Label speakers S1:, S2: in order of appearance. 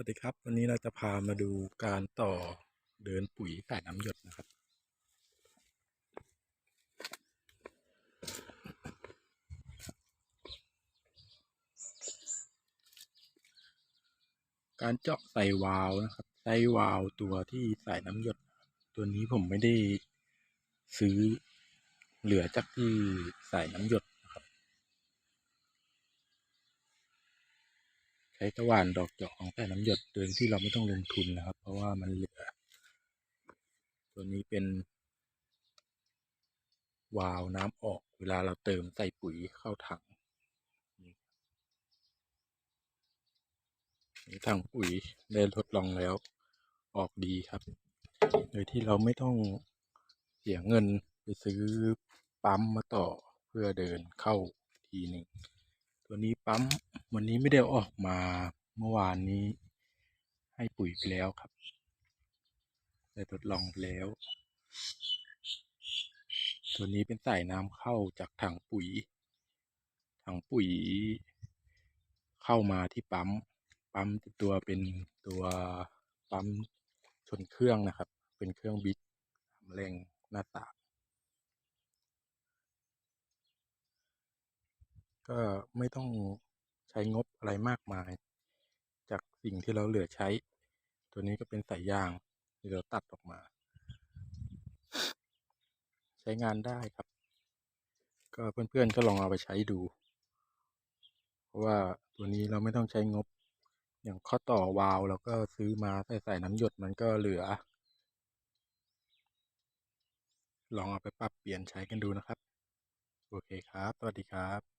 S1: วัสดีครับ วันนี้เราจะพามาดูการต่อเดินปุ๋ยใสายน้ำหยดนะครับ การเจาะใส่วาล์วนะครับใช้วาล์วตัวที่ใสายน้ำหยด ตัวนี้ผมไม่ได้ซื้อเหลือจากที่ใสายน้ำหยดนะครับ ใช้ตะวันดอกเจาะของสายน้ำหยดโดยที่เราไม่ต้องลงทุนนะครับ เพราะว่ามันเหลือ ตัวนี้เป็น วาล์วน้ำออกเวลาเราเติมใส่ปุ๋ยเข้าถังนี่นี่ถังปุ๋ยได้ทดลองแล้วออกดีครับ โดยที่เราไม่ต้องเสียเงินไปซื้อปั๊มมาต่อเพื่อเดินเข้าทีหนึ่ง ตัวนี้ปั๊มวันนี้ไม่ได้ออกมาเมื่อวานนี้ ให้ปุ๋ยไปแล้วครับ ได้ทดลองไปแล้ว ตัวนี้เป็นสายน้ำเข้าจากถังปุ๋ย ถังปุ๋ย เข้ามาที่ปั๊ม ปั๊มตัวเป็นตัวปั๊มชนเครื่องนะครับ เป็นเครื่องบิ๊กแรงหน้าตา ก็ไม่ต้องใช้งบอะไรมากมาย จากสิ่งที่เราเหลือใช้ ตัวนี้ก็เป็นสายยางที่เราตัดออกมา ใช้งานได้ครับ ก็เพื่อนๆก็ลองเอาไปใช้ดู เพราะว่าตัวนี้เราไม่ต้องใช้งบ อย่างข้อต่อวาล์วเราก็ซื้อมาใส่ใส่น้ำหยดมันก็เหลือ ลองเอาไปปรับเปลี่ยนใช้กันดูนะครับ โอเคครับ สวัสดีครับ